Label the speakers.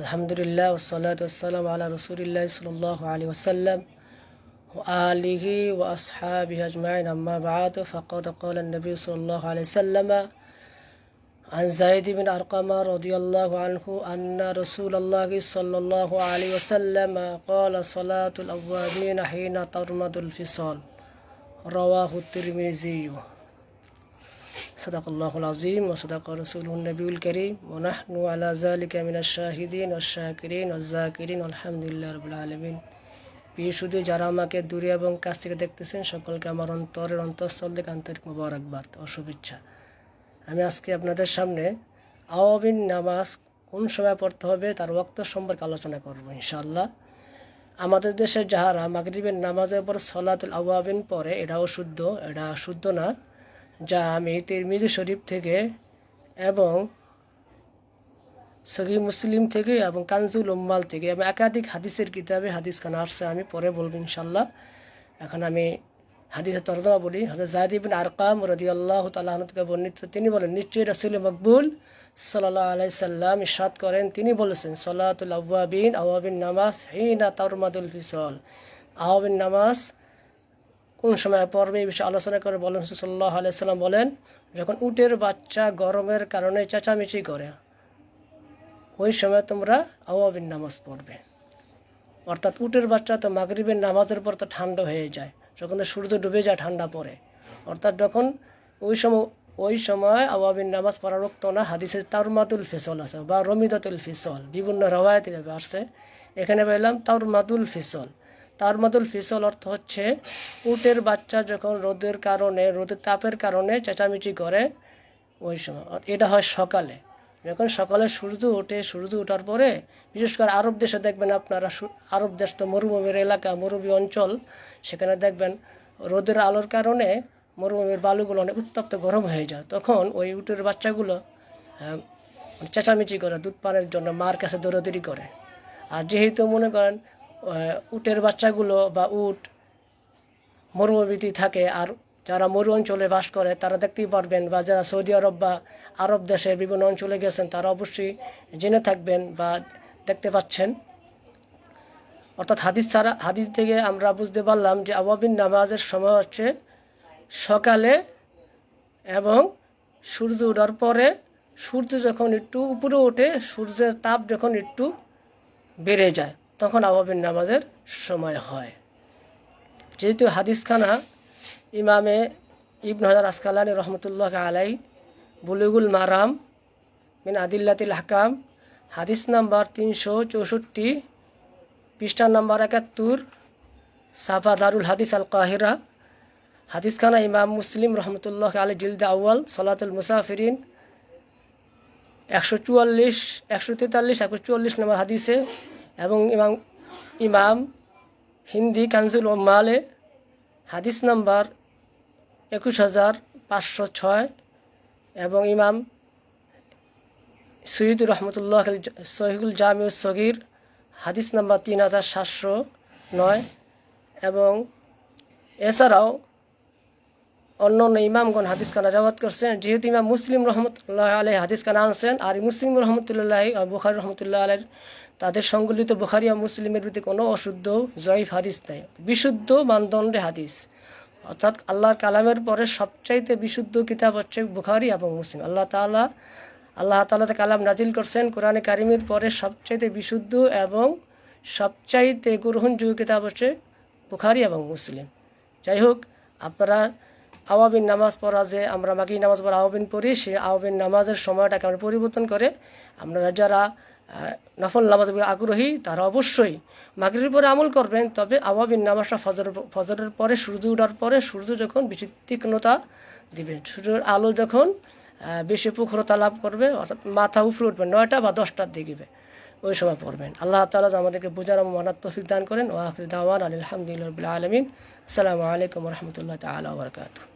Speaker 1: আলহামদুলিল্লাহ ওসলাত ওসালাম আল্লাহ রসুলিল্লাহ সাল্লাহ আলী ওসাল্লাম وآله وأصحابه أجمعين أما بعد فقد قال النبي صلى الله عليه وسلم عن زيد بن أرقم رضي الله عنه أن رسول الله صلى الله عليه وسلم قال صلاة الأوابين حين ترمد الفصال رواه الترمذي সদাকল্লাহুল আজিম ও সদাক রসুল নবীল করিম ওনাহনু আলা জালিকা মিনাস শাহিদিন ও শাহরিন ও জাকিরিন আলহামদুলিল্লাহ রবুল আলমিন পিসুদি যারা আমাকে দূরে এবং কাছ থেকে দেখতেছেন, সকলকে আমার অন্তরের অন্তঃস্থল থেকে আন্তরিক মোবারকবাদ ও শুভেচ্ছা। আমি আজকে আপনাদের সামনে আওয়াবিন নামাজ কোন সময় পড়তে হবে তার ওয়াক্ত সম্পর্কে আলোচনা করব ইনশাল্লাহ আমাদের দেশের যাহারা মাগরিবের নামাজের পর সলাতুল আওয়াবিন পরে এটাও শুদ্ধ, এটা শুদ্ধ না। যা আমি তিরমিজি শরীফ থেকে এবং সহি মুসলিম থেকে এবং কানজুল উম্মাল থেকে এবং একাধিক হাদিসের কিতাবে হাদিস খান আসছে, আমি পরে বলব ইনশাল্লাহ এখন আমি হাদিসের তরজমা বলি। হজরত জাহিদিবিন আরকাম রদি আল্লাহ তাল্লাহ থেকে বর্ণিত, তিনি বলেন, নিশ্চয়ই রসুল মকবুল সাল্লাহ আলাই সাল্লাম ইসাদ করেন। তিনি বলেছেন, সলাতুল আউ্বাবিন আওয়াবিন নামাজ হিনা তারমাদুল ফিসল। আওয়াবিন নামাজ কোন সময় পর্বে এই বিষয়ে আলোচনা করে বলেন সাল্লাহ আলাইসাল্লাম বলেন, যখন উটের বাচ্চা গরমের কারণে চেঁচামেচি করে, ওই সময় তোমরা আওয়াবিন নামাজ পড়বে। অর্থাৎ উটের বাচ্চা তো মাগরিবের নামাজের পর তো ঠান্ডা হয়ে যায়, যখন তো সূর্য ডুবে যায়, ঠান্ডা পড়ে। অর্থাৎ যখন ওই সময় ওই সময় আওয়াবিন নামাজ পড়ার রক্ত না, হাদিসে তারমাতুল ফিসল আছে, বা রমিদাতুল ফিসল, বিভিন্ন রবায়ত আসছে। এখানে পেলাম তারমাতুল ফিসল। তারমাতুল ফিসল অর্থ হচ্ছে, উটের বাচ্চা যখন রোদের কারণে, রোদের তাপের কারণে চেঁচামেচি করে, ওই সময়। এটা হয় সকালে। যখন সকালে সূর্য ওঠে, সূর্য ওঠার পরে, বিশেষ করে আরব দেশে দেখবেন আপনারা আরব দেশ তো মরুভূমির এলাকা, মরুভূমি অঞ্চল, সেখানে দেখবেন রোদের আলোর কারণে মরুভূমির বালুগুলো অনেক উত্তপ্ত গরম হয়ে যায়। তখন ওই উটের বাচ্চাগুলো চেঁচামেচি করে, দুধ পানের জন্য মার কাছে দৌড়াদৌড়ি করে। আর যেহেতু মনে করেন উটের বাচ্চাগুলো বা উট মরুভূমিতে থাকে আর যারা মরু অঞ্চলে বাস করে, তারা দেখতেই পারবেন বা যারা সৌদি আরব বা আরব দেশের বিভিন্ন অঞ্চলে গেছেন, তারা অবশ্যই জেনে থাকবেন বা দেখতে পাচ্ছেন। অর্থাৎ হাদিস ছাড়া, হাদিস থেকে আমরা বুঝতে পারলাম যে আবাবিন নামাজের সময় হচ্ছে সকালে এবং সূর্য ওঠার পরে সূর্য যখন একটু উপরে ওঠে, সূর্যের তাপ যখন একটু বেড়ে যায়। তখন আবাবিন নামাজের সময় হয়। যেহেতু হাদিসখানা ইমামে ইবন হাজার আসকালানি রহমতুল্লাহ আলাই, বুলুগুল মারাম মিন আদিল্লাতিল হাকাম, হাদিস নাম্বার তিনশো চৌষট্টি, পৃষ্ঠা নাম্বার একাত্তর, সাফা দারুল হাদিস আল কাহিরা, হাদিসখানা ইমাম মুসলিম রহমতুল্লাহ আলী জিলদা আউয়াল, সলাতুল মুসাফিরিন, একশো চুয়াল্লিশ, একশো তেতাল্লিশ, একশো চুয়াল্লিশ নম্বর হাদিসে এবং ইমাম ইমাম হিন্দি কানজুল মালে হাদিস নাম্বার একুশ হাজার পাঁচশো ছয় এবং ইমাম সৈয়দুর রহমতুল্লাহ সহিগুল জামিউ সগির, হাদিস নাম্বার তিন হাজার সাতশো নয় এবং এছাড়াও অন্য অন্য ইমামগণ হাদিস খানা জাবাদ করছেন। যেহেতু ইমাম মুসলিম রহমতুল্লাহ আলহ হাদিস খানা আনছেন, আর মুসলিম রহমতুল্লাহ বুখারি রহমতুল্লাহ আলের তাদের সংকলিত বুখারিয়া মুসলিমের প্রতি কোনো অশুদ্ধ, জয়ীফ হাদিস নেই। বিশুদ্ধ মানদণ্ডে হাদিস। অর্থাৎ আল্লাহর কালামের পরে সবচাইতে বিশুদ্ধ কিতাব হচ্ছে বুখারি এবং মুসলিম। আল্লাহ তালা আল্লাহ তালা কালাম নাজিল করছেন কোরআনে কারিমের পরে সবচাইতে বিশুদ্ধ এবং সবচাইতে গ্রহণযোগ্য কিতাব হচ্ছে বুখারি এবং মুসলিম। যাই হোক আপনারা আওয়াবিন নামাজ পড়া যে আমরা মাকি নামাজ পড়া আওয়াবিন পড়ি, সে আওয়াবিন নামাজের সময়টাকে আমরা পরিবর্তন করে, আমরা যারা নফল নামাজ আগ্রহী, তারা অবশ্যই মাগরির পরে আমল করবেন। তবে আওয়াবিন নামাজটা ফজর, ফজরের পরে সূর্য ওঠার পরে সূর্য যখন বেশি তীক্ষ্ণতা দিবে সূর্যের আলো যখন বেশি পুখরতা লাভ করবে, অর্থাৎ মাথা উপরে উঠবে, নয়টা বা দশটার দিকে ওই সময় পড়বেন। আল্লাহ তালা আমাদেরকে বোঝার মানাত তফিক দান করেন। ও দাওয়ান আলহামদুলিল্লাহ আলমিন। আসসালামু আলাইকুম রহমতুল্লাহ তালা বরকাতু